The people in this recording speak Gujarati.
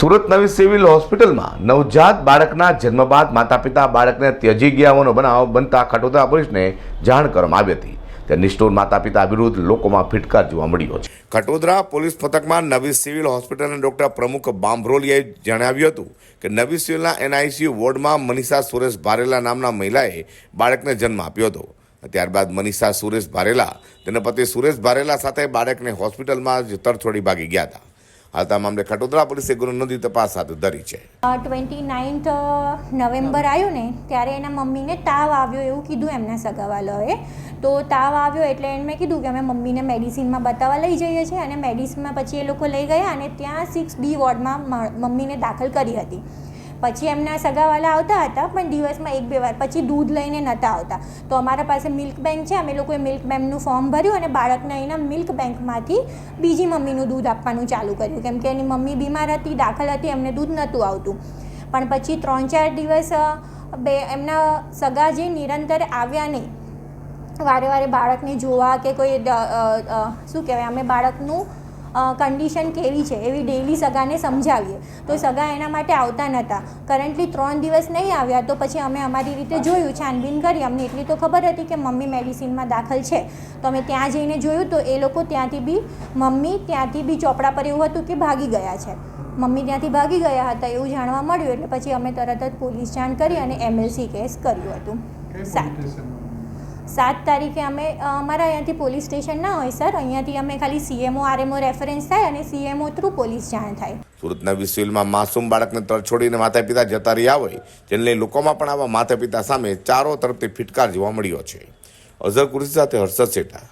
સુરત નવી સિવિલ હોસ્પિટલમાં નવજાત બાળકના જન્મ બાદ માતા પિતા બાળકને ત્યજી ગયા હોવાનો બનાવ બનતા ખટોદરા પોલીસને જાણ કરવામાં આવી હતી. તે નિષ્ઠોર માતા પિતા વિરુદ્ધ લોકોમાં ફિટકાર જોવા મળ્યો છે. ખટોદરા પોલીસ પથકમાં નવી સિવિલ હોસ્પિટલના ડોક્ટર પ્રમુખ બાંભરોલિયાએ જણાવ્યું હતું કે નવી સિવિલના એનઆઈસીયુ વોર્ડમાં મનીષા સુરેશ ભારેલા નામના મહિલાએ બાળકને જન્મ આપ્યો હતો. ત્યારબાદ મનીષા સુરેશ ભારેલા તેના પતિ સુરેશ ભારેલા સાથે બાળકને હોસ્પિટલમાં જ તરછોડી ભાગી ગયા હતા. હાલ આ મામલે ખટોદરા પોલીસે ગુનો નોંધી તપાસ હાથ ધરી છે. ટ્વેન્ટી નાઇન્થ નવેમ્બર આવ્યો ને, ત્યારે એના મમ્મીને તાવ આવ્યો એવું કીધું એમના સગાવાલાઓએ. તો તાવ આવ્યો એટલે એને મેં કીધું કે અમે મમ્મીને મેડિસિનમાં બતાવવા લઈ જઈએ છીએ અને મેડિસિનમાં પછી એ લોકો લઈ ગયા અને ત્યાં સિક્સ બી વોર્ડમાં મમ્મીને દાખલ કરી હતી. પછી એમના સગાવાલા આવતા હતા, પણ દિવસમાં એક બે વાર, પછી દૂધ લઈને નહોતા આવતા. તો અમારા પાસે મિલ્ક બેંક છે, અમે લોકોએ મિલ્ક બેંકનું ફોર્મ ભર્યું અને બાળકને એના મિલ્ક બેંકમાંથી બીજી મમ્મીનું દૂધ આપવાનું ચાલુ કર્યું. કેમ કે એની મમ્મી બીમાર હતી, દાખલ હતી, એમને દૂધ નહોતું આવતું. પણ પછી ત્રણ ચાર દિવસ બે, એમના સગા જે નિરંતર આવ્યા નહીં, વારે વારે બાળકને જોવા કે કોઈ શું કહેવાય, અમે બાળકનું કન્ડિશન કેવી છે એવી ડેઈલી સગાને સમજાવીએ. તો સગા એના માટે આવતા નહોતા કરન્ટલી ત્રણ દિવસ નહીં આવ્યા તો પછી અમે અમારી રીતે જોયું છાનબીન કરી. અમને એટલી તો ખબર હતી કે મમ્મી મેડિસિનમાં દાખલ છે. તો અમે ત્યાં જઈને જોયું તો એ લોકો ત્યાંથી બી મમ્મી ત્યાંથી બી ચોપડા પર એવું હતું કે ભાગી ગયા છે. મમ્મી ત્યાંથી ભાગી ગયા હતા એવું જાણવા મળ્યું. એટલે પછી અમે તરત જ પોલીસ જાણ કરી અને એમએલસી કેસ કર્યું હતું. સાત સાત તારીખે અમે અમારા અહીંયાથી પોલીસ સ્ટેશન ના હોય સર. અહીંયાથી અમે ખાલી સીએમઓ આરએમઓ રેફરન્સ થાય અને સીએમઓ થ્રુ પોલીસ જાણ થાય. સુરતના વિસિલમાં માસૂમ બાળકને તરછોડીને માતા પિતા જતા રહ્યા હોય, જેને લોકોમાં પણ આવા માતા પિતા સામે ચારો તરફથી ફિટકાર જોવા મળ્યો છે. અઝર કુરેશી સાથે હર્ષદ શેઠા